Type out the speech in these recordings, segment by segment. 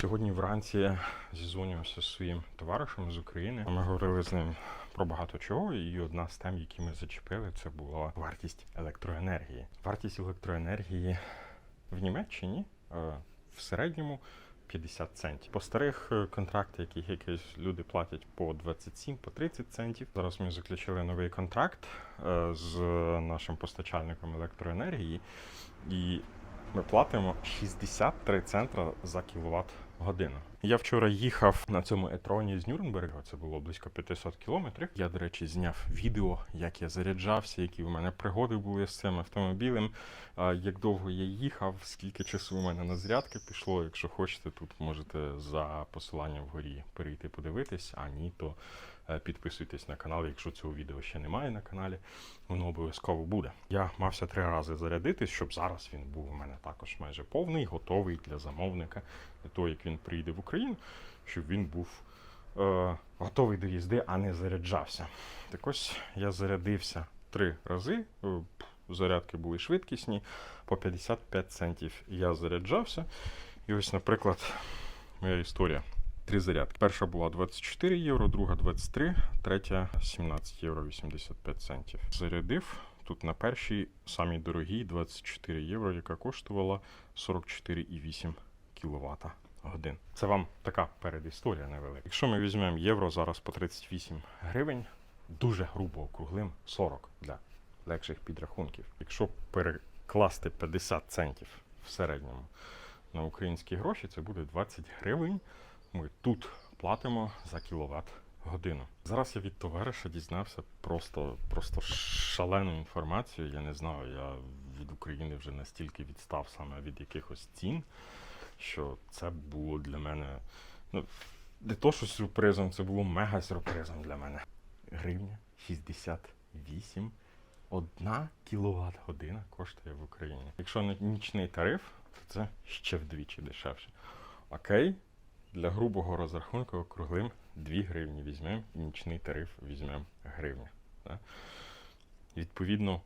Сьогодні вранці зізвонювався зі своїм товаришем з України. Ми говорили з ним про багато чого, і одна з тем, які ми зачепили, це була вартість електроенергії. Вартість електроенергії в Німеччині е, в середньому 50 центів. По старих е, контрактах, яких якісь люди платять по 27, по 30 центів. Зараз ми заключили новий контракт е, з нашим постачальником електроенергії, і ми платимо 63 центра за кіловат годину. Я вчора їхав на цьому етроні з Нюрнберга. Це було близько 500 кілометрів. Я, до речі, зняв відео, як я заряджався, які в мене пригоди були з цим автомобілем. Як довго я їхав, скільки часу у мене на зарядки пішло. Якщо хочете, тут можете за посиланням вгорі перейти подивитись. А ні, то е, підписуйтесь на канал, якщо цього відео ще немає на каналі. Воно обов'язково буде. Я мався три рази зарядитись, щоб зараз він був у мене також майже повний, готовий для замовника, для того, як він прийде в Україну, щоб він був е, готовий до їзди, а не заряджався. Так ось я зарядився три рази. е, Зарядки були швидкісні, по 55 центів я заряджався. І ось, наприклад, моя історія. Три зарядки. Перша була 24 євро, друга 23, третя 17 євро 85 центів. Зарядив тут на першій самій дорогій 24 євро, яка коштувала 44,8 кВт годин. Це вам така передісторія невелика. Якщо ми візьмемо євро зараз по 38 гривень, дуже грубо округлим 40 для легших підрахунків. Якщо перекласти 50 центів в середньому на українські гроші, це буде 20 гривень. Ми тут платимо за кіловат годину. Зараз я від товариша дізнався просто, просто шалену інформацію. Я не знаю, я від України вже настільки відстав саме від якихось цін, що це було для мене. Ну, не то, що сюрпризом, це було мега сюрпризом для мене. Гривня 68 одна кіловат година коштує в Україні. Якщо нічний тариф, то це ще вдвічі дешевше. Окей, для грубого розрахунку округлим 2 гривні візьмемо, нічний тариф візьмемо гривня. Да? Відповідно,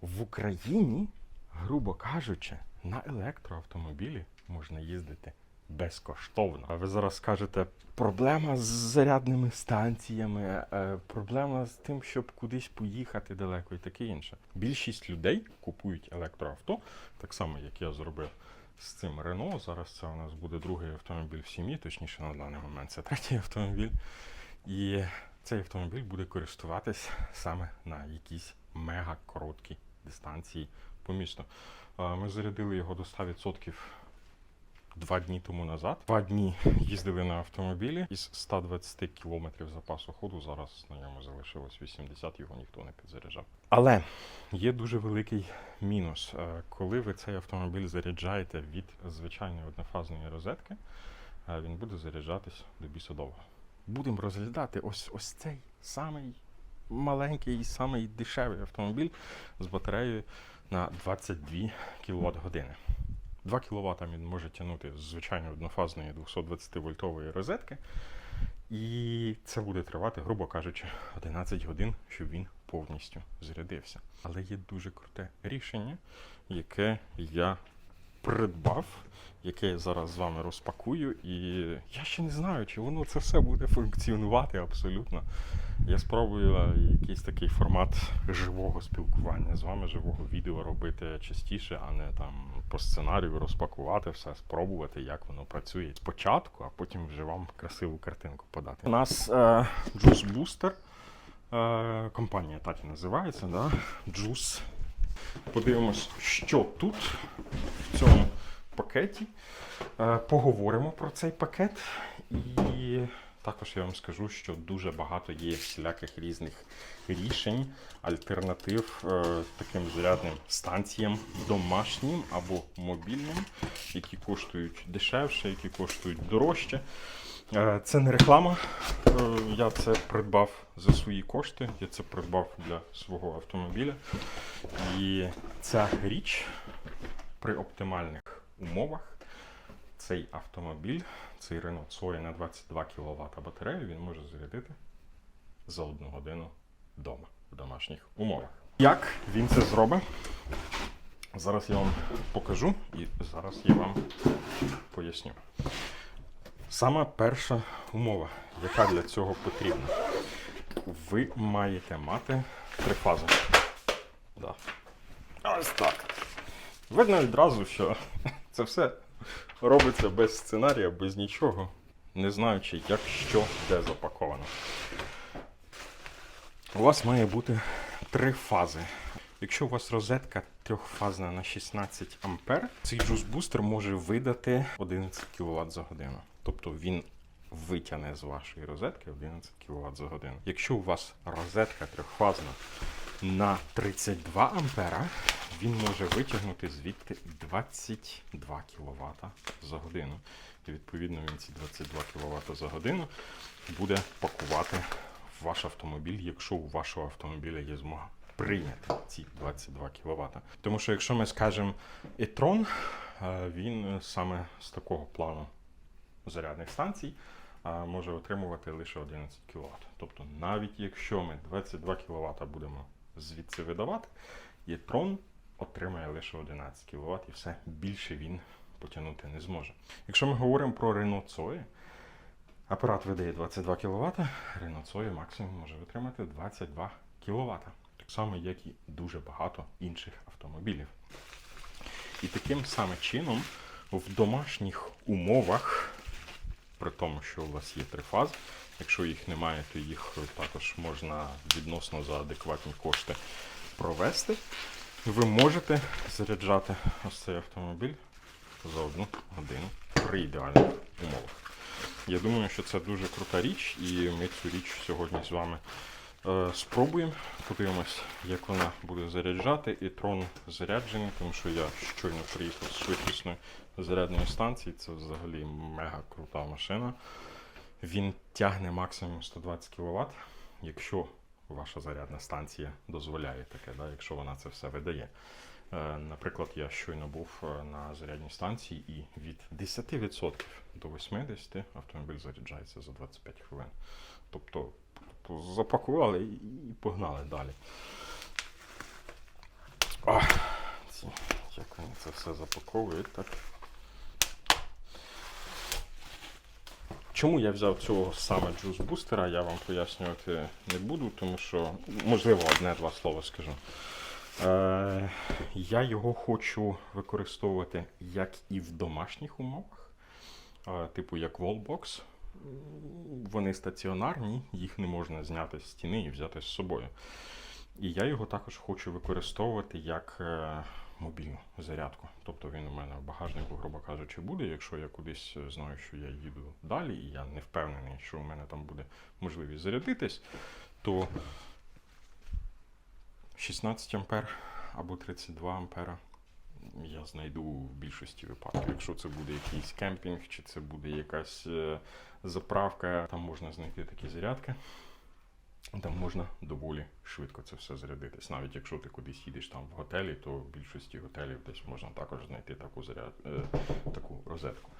в Україні, грубо кажучи, на електроавтомобілі можна їздити безкоштовно. А ви зараз скажете, проблема з зарядними станціями, е, проблема з тим, щоб кудись поїхати далеко і таке інше. Більшість людей купують електроавто, так само як я зробив з цим Рено. Зараз це у нас буде другий автомобіль в сім'ї, точніше на даний момент це третій автомобіль. І цей автомобіль буде користуватись саме на якійсь мега короткій дистанції по місту. Е, Ми зарядили його до 100% два дні тому назад. Два дні їздили на автомобілі із 120 кілометрів запасу ходу. Зараз на ньому залишилось 80, його ніхто не підзаряджав. Але є дуже великий мінус. Е, Коли ви цей автомобіль заряджаєте від звичайної однофазної розетки, е, він буде заряджатись до бісодовго. Будемо розглядати ось ось цей самий маленький і самий дешевий автомобіль з батареєю на 22 кВт години. 2 кВт він може тягнути з звичайної однофазної 220 вольтової розетки. І це буде тривати, грубо кажучи, 11 годин, щоб він повністю зарядився. Але є дуже круте рішення, яке я придбав, яке я зараз з вами розпакую. І я ще не знаю, чи воно це все буде функціонувати абсолютно. Я спробую е, якийсь такий формат живого спілкування з вами, живого відео робити частіше, а не там по сценарію розпакувати все, спробувати, як воно працює спочатку, а потім вже вам красиву картинку подати. У нас е, Juice Booster. Е, компанія так і називається, да? Juice. Подивимось, що тут в цьому пакеті. Е, Поговоримо про цей пакет. І також я вам скажу, що дуже багато є всіляких різних рішень, альтернатив е, таким зарядним станціям домашнім або мобільним, які коштують дешевше, які коштують дорожче. Е, Це не реклама. Е, Я це придбав за свої кошти. Я це придбав для свого автомобіля. І ця річ при оптимальних умовах цей автомобіль, цей Renault Zoe на 22 кВт батарею, він може зарядити за одну годину вдома в домашніх умовах. Як він це зробить? Зараз я вам покажу і зараз я вам поясню. Сама перша умова, яка для цього потрібна. Ви маєте мати три фази. Да. Ось так. Видно відразу, що це все робиться без сценарія, без нічого, не знаючи, як що де запаковано. У вас має бути три фази. Якщо у вас розетка трьохфазна на 16 А, цей джус-бустер може видати 11 кВт за годину. Тобто він витягне з вашої розетки 11 кВт за годину. Якщо у вас розетка трьохфазна на 32 ампера, він може витягнути звідти 22 кВт за годину. І відповідно він ці 22 кВт за годину буде пакувати в ваш автомобіль, якщо у вашого автомобіля є змога прийняти ці 22 кВт. Тому що якщо ми скажемо e-tron, е, він саме з такого плану зарядних станцій може отримувати лише 11 кВт. Тобто, навіть якщо ми 22 кВт будемо звідси видавати, Єтрон отримає лише 11 кВт і все більше він потягнути не зможе. Якщо ми говоримо про Renault Zoe, апарат видає 22 кВт, Renault Zoe максимум може витримати 22 кВт. Так само, як і дуже багато інших автомобілів. І таким саме чином в домашніх умовах при тому, що у вас є три фази. Якщо їх немає, то їх також можна відносно за адекватні кошти провести. Ви можете заряджати ось цей автомобіль за одну годину при ідеальних умовах. Я думаю, що це дуже крута річ, і ми цю річ сьогодні з вами спробуємо. Подивимось, як вона буде заряджати. І трон заряджений, тому що я щойно приїхав з швидкісної зарядної станції. Це взагалі мега крута машина. Він тягне максимум 120 кВт, якщо ваша зарядна станція дозволяє таке, да, якщо вона це все видає. Е, Наприклад, я щойно був е, на зарядній станції і від 10% до 80% автомобіль заряджається за 25 хвилин. Тобто тобто запакували і погнали далі. Як вони це все запаковують, так? Чому я взяв цього саме джус-бустера, я вам пояснювати не буду, тому що, можливо, одне-два слова скажу. Е, я його хочу використовувати як і в домашніх умовах, е, типу як Wallbox. Вони стаціонарні, їх не можна зняти з стіни і взяти з собою. І я його також хочу використовувати як е, мобільну зарядку. Тобто він у мене в багажнику, грубо кажучи, буде. Якщо я кудись е, знаю, що я їду далі, і я не впевнений, що у мене там буде можливість зарядитись, то 16 ампер або 32 ампера я знайду в більшості випадків. Якщо це буде якийсь кемпінг, чи це буде якась е, заправка, там можна знайти такі зарядки. Там можна доволі швидко це все зарядитись. Навіть якщо ти кудись їдеш там в готелі, то в більшості готелів десь можна також знайти таку заряд, е, таку розетку.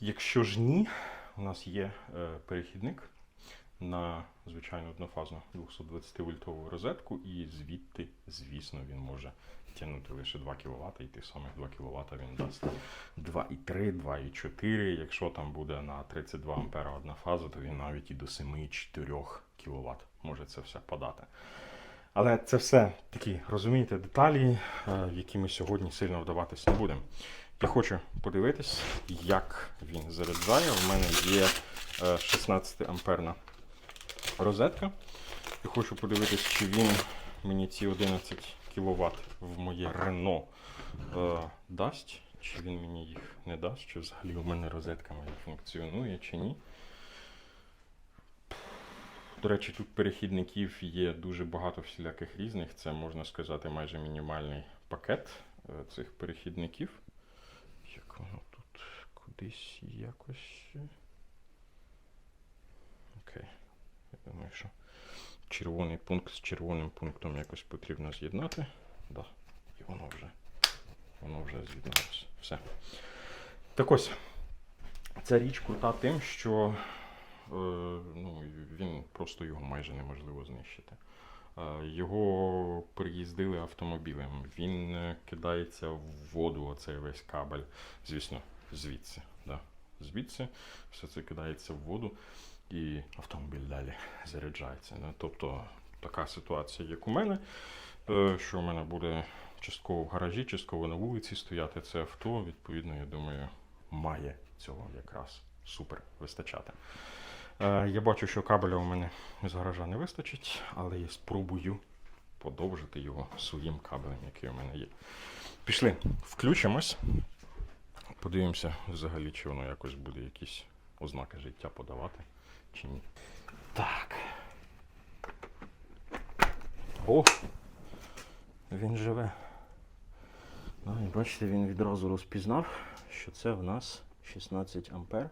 Якщо ж ні, у нас є е, перехідник на звичайну однофазну 220 вольтову розетку, і звідти, звісно, він може тягнути лише 2 кВт, і тих самих 2 кВт він дасть 2,3, 2,4. Якщо там буде на 32 ампера одна фаза, то він навіть і до 7-4 кВт може це все подати. Але це все такі, розумієте, деталі, е, в які ми сьогодні сильно вдаватись не будемо. Я хочу подивитись, як він заряджає. У мене є 16 амперна розетка. Я хочу подивитись, чи він мені ці 11 кВт в моє Рено е, дасть, чи він мені їх не дасть, чи взагалі у мене розетка моя функціонує, чи ні. До речі, тут перехідників є дуже багато всіляких різних. Це можна сказати майже мінімальний пакет е, цих перехідників. Як воно тут кудись якось. Окей. Я думаю, що червоний пункт з червоним пунктом якось потрібно з'єднати. Да. І воно вже, воно вже з'єдналося. Все. Так ось, ця річ крута тим, що е, ну, він просто його майже неможливо знищити. Е, Його приїздили автомобілем. Він е, кидається в воду, оцей весь кабель, звісно, звідси. Да. звідси, все це кидається в воду, і автомобіль далі заряджається. Ну, Тобто така ситуація, як у мене, е, що у мене буде частково в гаражі, частково на вулиці стояти це авто, відповідно, я думаю, має цього якраз супер вистачати. Е, Я бачу, що кабеля у мене з гаража не вистачить, але я спробую подовжити його своїм кабелем, який у мене є. Пішли, включимось. Подивимося взагалі, чи воно якось буде якісь ознаки життя подавати, чи ні. Так. О! Він живе. Ну, і бачите, він відразу розпізнав, що це в нас 16 ампер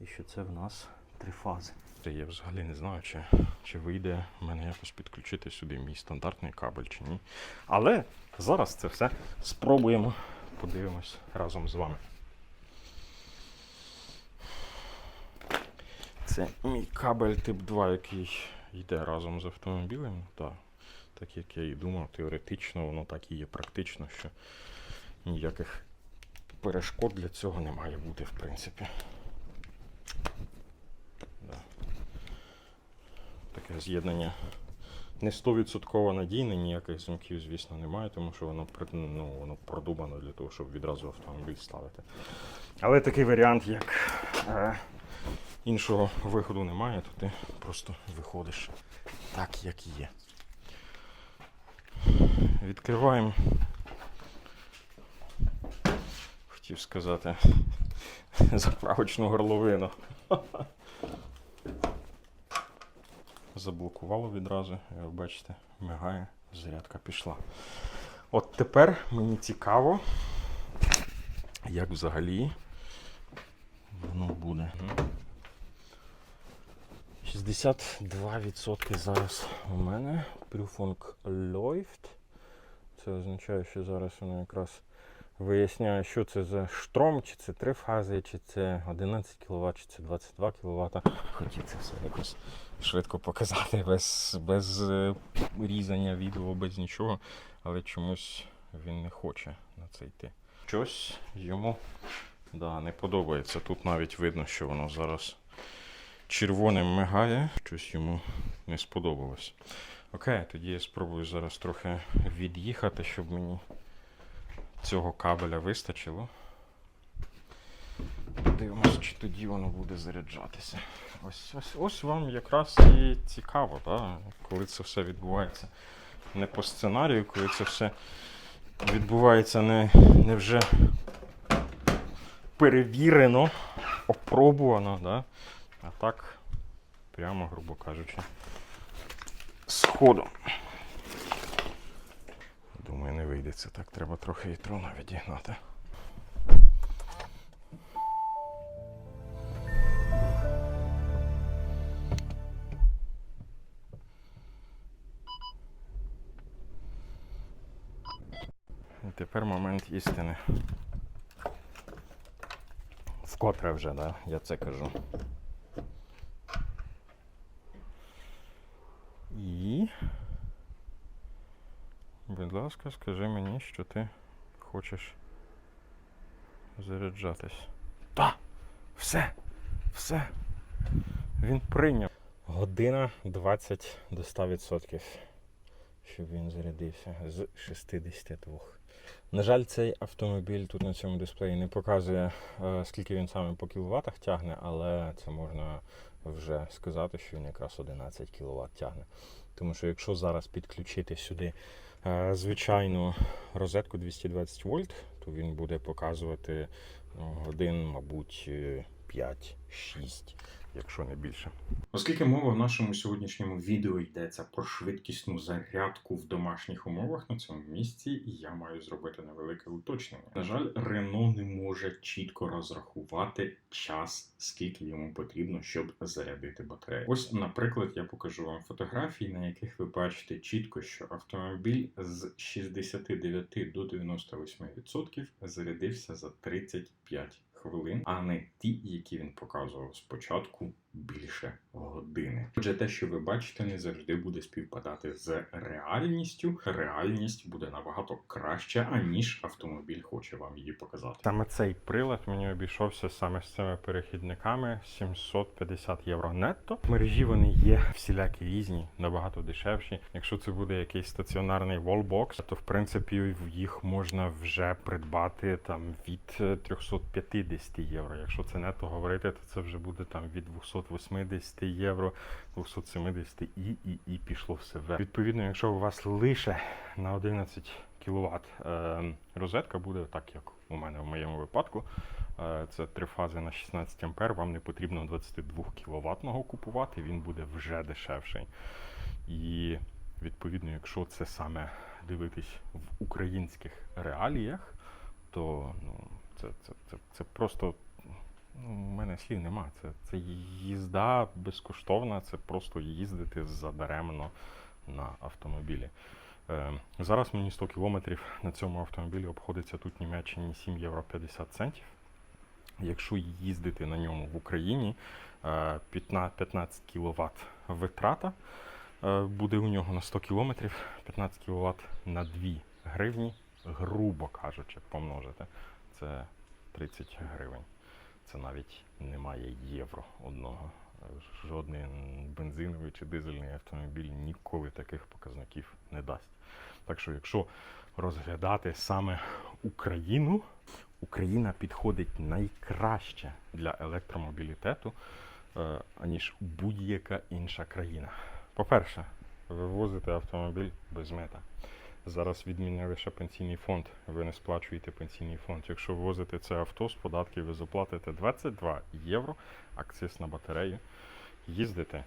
і що це в нас три фази. Я взагалі не знаю, чи, чи вийде в мене якось підключити сюди мій стандартний кабель чи ні. Але зараз це все спробуємо, подивимось разом з вами. Це мій кабель тип 2, який йде разом з автомобілем. Так, так як я і думав, теоретично воно так і є практично, що ніяких перешкод для цього не має бути, в принципі. Да. Таке з'єднання не 100% надійне, ніяких замків, звісно, немає, тому що воно, ну, воно продумано для того, щоб відразу автомобіль ставити. Але такий варіант, як е, іншого виходу немає, то ти просто виходиш так, як є. Відкриваємо. Хотів сказати заправочну горловину. Заблокувало відразу, як бачите, мигає, зарядка пішла. От тепер мені цікаво, як взагалі воно буде. 62% зараз у мене. Prüfung läuft. Це означає, що зараз воно якраз виясняє, що це за штром, чи це три фази, чи це 11 кВт, чи це 22 кВт. Хотів це все якось швидко показати без, без е, різання відео, без нічого, але чомусь він не хоче на це йти. Щось йому да, не подобається. Тут навіть видно, що воно зараз червоним мигає, щось йому не сподобалось. Окей, тоді я спробую зараз трохи від'їхати, щоб мені цього кабеля вистачило. Подивимось, чи тоді воно буде заряджатися. Ось, ось, ось вам якраз і цікаво, да? коли це все відбувається не по сценарію, коли це все відбувається не, не вже перевірено, опробувано, да? А так, прямо, грубо кажучи, сходу. Думаю, не вийде це так. Треба трохи вітрона відігнати. І тепер момент істини. Вкотре вже, да? Я це кажу. І. Будь ласка, скажи мені, що ти хочеш заряджатись. Та! Все! Все! Він прийняв. Година 20 до 100%, щоб він зарядився з 62. На жаль, цей автомобіль тут на цьому дисплеї не показує, е, скільки він саме по кіловатах тягне, але це можна вже сказати, що він якраз 11 кВт тягне. Тому що якщо зараз підключити сюди звичайну розетку 220 вольт, то він буде показувати ну, годин, мабуть, е, 5-6, якщо не більше. Оскільки мова в нашому сьогоднішньому відео йдеться про швидкісну зарядку в домашніх умовах на цьому місці, я маю зробити невелике уточнення. На жаль, Рено не може чітко розрахувати час, скільки йому потрібно, щоб зарядити батарею. Ось, наприклад, я покажу вам фотографії, на яких ви бачите чітко, що автомобіль з 69 до 98% зарядився за 35 хвилин, а не ті, які він показував спочатку більше години. Отже, те, що ви бачите, не завжди буде співпадати з реальністю. Реальність буде набагато краще, аніж автомобіль хоче вам її показати. Саме цей прилад мені обійшовся саме з цими перехідниками 750 євро нетто. Мережі вони є всілякі різні, набагато дешевші. Якщо це буде якийсь стаціонарний wallbox, то в принципі їх можна вже придбати там від е, 350 євро. Якщо це нетто говорити, то це вже буде там від 280 євро, 270 і, і, і пішло все вверх. Відповідно, якщо у вас лише на 11 кВт е, розетка буде так, як у мене в моєму випадку. Е, Це три фази на 16 ампер. Вам не потрібно 22 кВт купувати, він буде вже дешевший. І відповідно, якщо це саме дивитись в українських реаліях, то ну, це, це, це, це просто. Ну, у мене слів нема. Це, це їзда безкоштовна, це просто їздити задаремно на автомобілі. Е, зараз мені 100 кілометрів на цьому автомобілі обходиться тут в Німеччині 7 євро 50 центів. Якщо їздити на ньому в Україні, е, 15 15 кВт витрата е, буде у нього на 100 кілометрів, 15 кВт на 2 гривні, грубо кажучи, помножити. Це 30 гривень. Це навіть немає євро одного. Жодний бензиновий чи дизельний автомобіль ніколи таких показників не дасть. Так що, якщо розглядати саме Україну, Україна підходить найкраще для електромобілітету, е, аніж будь-яка інша країна. По-перше, вивозити автомобіль без мета. Зараз відмінили ще пенсійний фонд. Ви не сплачуєте пенсійний фонд. Якщо ввозите це авто з податків, ви заплатите 22 євро, акциз на батарею. Їздите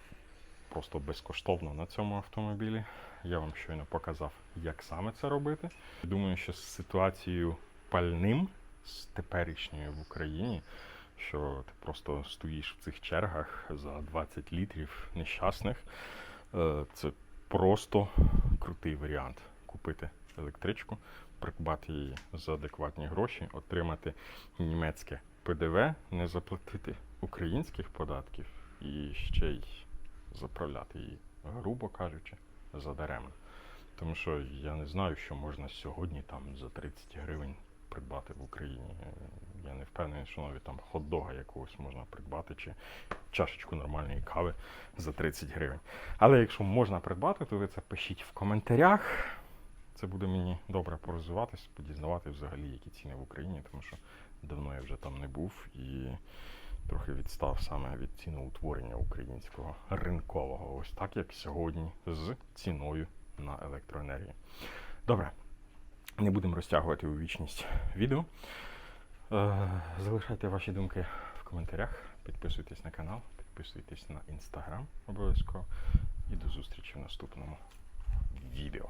просто безкоштовно на цьому автомобілі. Я вам щойно показав, як саме це робити. Думаю, що з ситуацією пальним, з теперішньою в Україні, що ти просто стоїш в цих чергах за 20 літрів нещасних, е, це просто крутий варіант купити електричку, придбати її за адекватні гроші, отримати німецьке ПДВ, не заплатити українських податків і ще й заправляти її, грубо кажучи, задаремно. Тому що я не знаю, що можна сьогодні там за 30 гривень придбати в Україні. Я не впевнений, що навіть там хот-дога якогось можна придбати чи чашечку нормальної кави за 30 гривень. Але якщо можна придбати, то ви це пишіть в коментарях. Це буде мені добре порозвиватись, подізнавати взагалі, які ціни в Україні, тому що давно я вже там не був і трохи відстав саме від ціноутворення українського ринкового, ось так як сьогодні з ціною на електроенергію. Добре, не будемо розтягувати у вічність відео. Е, Залишайте ваші думки в коментарях, підписуйтесь на канал, підписуйтесь на інстаграм обов'язково. І до зустрічі в наступному відео.